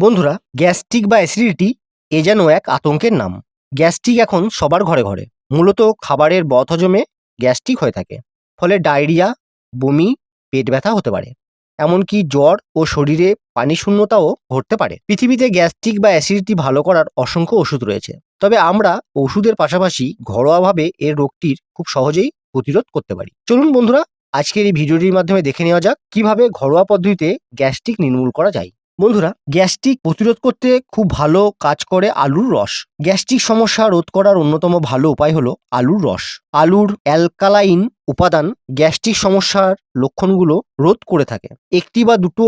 বন্ধুরা, গ্যাস্ট্রিক বা অ্যাসিডিটি এ যেন এক আতঙ্কের নাম। গ্যাস্ট্রিক এখন সবার ঘরে ঘরে। মূলত খাবারের বদহজমে গ্যাস্ট্রিক হয়ে থাকে। ফলে ডায়রিয়া, বমি, পেট ব্যথা হতে পারে। এমনকি জ্বর ও শরীরে পানি শূন্যতাও ঘটতে পারে। পৃথিবীতে গ্যাস্ট্রিক বা অ্যাসিডিটি ভালো করার অসংখ্য ওষুধ রয়েছে। তবে আমরা ওষুধের পাশাপাশি ঘরোয়াভাবে এর রোগটির খুব সহজেই প্রতিরোধ করতে পারি। চলুন বন্ধুরা, আজকের এই ভিডিওটির মাধ্যমে দেখে নেওয়া যাক কীভাবে ঘরোয়া পদ্ধতিতে গ্যাস্ট্রিক নির্মূল করা যায়। বন্ধুরা, গ্যাস্ট্রিক প্রতিরোধ করতে খুব ভালো কাজ করে আলুর রস। গ্যাস্ট্রিক সমস্যা রোধ করার অন্যতম ভালো উপায় হলো আলুর রস। আলুর অ্যালকালাইন উপাদান গ্যাস্ট্রিক সমস্যার লক্ষণগুলো রোধ করে থাকে। একটি বা দুটো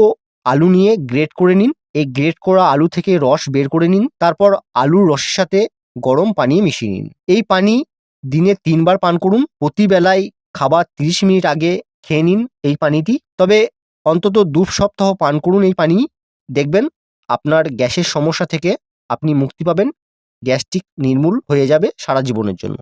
আলু নিয়ে গ্রেট করে নিন। এই গ্রেট করা আলু থেকে রস বের করে নিন। তারপর আলুর রসের সাথে গরম পানি মিশিয়ে নিন। এই পানি দিনে তিনবার পান করুন। প্রতিবেলায় খাবার তিরিশ মিনিট আগে খেয়ে নিন এই পানিটি। তবে অন্তত দু সপ্তাহ পান করুন এই পানি। দেখবেন আপনার গ্যাসের সমস্যা থেকে আপনি মুক্তি পাবেন। গ্যাস্ট্রিক নির্মূল হয়ে যাবে সারা জীবনের জন্য।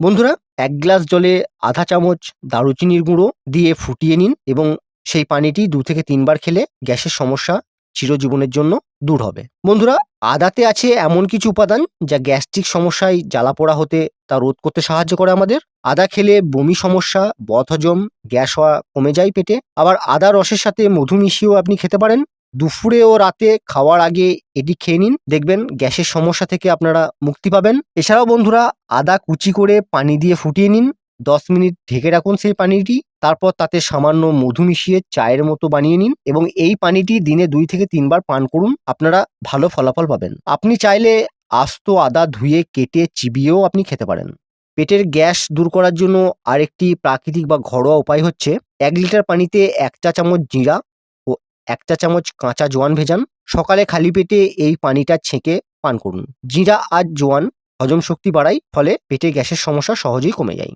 বন্ধুরা, এক গ্লাস জলে আধা চামচ দারুচিনির গুঁড়ো দিয়ে ফুটিয়ে নিন এবং সেই পানিটি দু থেকে তিনবার খেলে গ্যাসের সমস্যা চিরজীবনের জন্য দূর হবে। বন্ধুরা, আদাতে আছে এমন কিছু উপাদান যা গ্যাস্ট্রিক সমস্যায় জ্বালা পোড়া হতে তা রোধ করতে সাহায্য করে আমাদের। আদা খেলে বমি সমস্যা, বদহজম, গ্যাস হওয়া কমে যায় পেটে। আবার আদা রসের সাথে মধু মিশিয়েও আপনি খেতে পারেন। দুপুরে ও রাতে খাওয়ার আগে এটি খেয়ে নিন। দেখবেন গ্যাসের সমস্যা থেকে আপনারা মুক্তি পাবেন। এছাড়াও বন্ধুরা, আদা কুচি করে পানি দিয়ে ফুটিয়ে নিন। দশ মিনিট ঢেকে রাখুন সেই পানিটি। তারপর তাতে সামান্য মধু মিশিয়ে চায়ের মতো বানিয়ে নিন এবং এই পানিটি দিনে দুই থেকে তিনবার পান করুন। আপনারা ভালো ফলাফল পাবেন। আপনি চাইলে আস্ত আদা ধুয়ে কেটে চিবিয়েও আপনি খেতে পারেন। পেটের গ্যাস দূর করার জন্য আরেকটি প্রাকৃতিক বা ঘরোয়া উপায় হচ্ছে এক লিটার পানিতে এক চা চামচ জিরা এক চা চামচ কাঁচা জোয়ান ভেজান, সকালে খালি পেটে এই পানিটা ছেঁকে পান করুন। জিরা আর জোয়ান হজম শক্তি বাড়ায়, ফলে পেটে গ্যাসের সমস্যা সহজেই কমে যায়।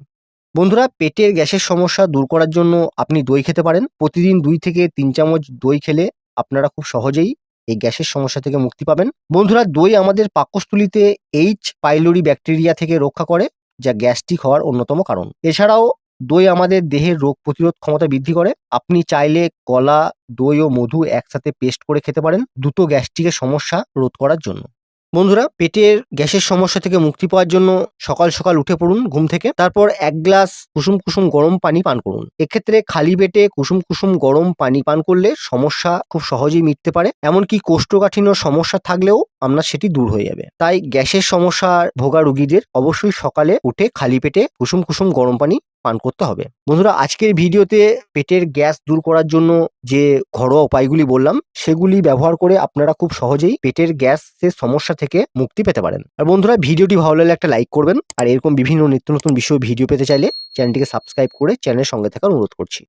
বন্ধুরা, পেটের গ্যাসের সমস্যা দূর করার জন্য আপনি দই খেতে পারেন। প্রতিদিন দুই থেকে তিন চামচ দই খেলে আপনারা খুব সহজেই এই গ্যাসের সমস্যা থেকে মুক্তি পাবেন। বন্ধুরা, দই আমাদের পাকস্থলিতে এইচ পাইলোরি ব্যাকটেরিয়া থেকে রক্ষা করে, যা গ্যাস্ট্রিক হওয়ার অন্যতম কারণ। এছাড়াও দই আমাদের দেহের রোগ প্রতিরোধ ক্ষমতা বৃদ্ধি করে। আপনি চাইলে কলা, দই ও মধু একসাথে পেস্ট করে খেতে পারেন দ্রুত গ্যাস্ট্রিকের সমস্যা রোধ করার জন্য। বন্ধুরা, পেটের গ্যাসের সমস্যা থেকে মুক্তি পাওয়ার জন্য সকাল সকাল উঠে পড়ুন ঘুম থেকে। তারপর এক গ্লাস কুসুম কুসুম গরম পানি পান করুন। এক্ষেত্রে খালি পেটে কুসুম কুসুম গরম পানি পান করলে সমস্যা খুব সহজেই মিটতে পারে। এমনকি কোষ্ঠকাঠিন্য সমস্যা থাকলেও আপনার সেটি দূর হয়ে যাবে। তাই গ্যাসের সমস্যা ভোগা রুগীদের অবশ্যই সকালে উঠে খালি পেটে কুসুম কুসুম গরম পানি পান করতে হবে। বন্ধুরা, আজকের ভিডিওতে পেটের গ্যাস দূর করার জন্য যে ঘরোয়া উপায়গুলি বললাম, সেগুলি ব্যবহার করে আপনারা খুব সহজেই পেটের গ্যাসের সমস্যা থেকে মুক্তি পেতে পারেন। আর বন্ধুরা, ভিডিওটি ভালো লাগলে একটা লাইক করবেন। আর এরকম বিভিন্ন নিত্য নতুন বিষয় ভিডিও পেতে চাইলে চ্যানেলটিকে সাবস্ক্রাইব করে চ্যানেলের সঙ্গে থাকার অনুরোধ করছি।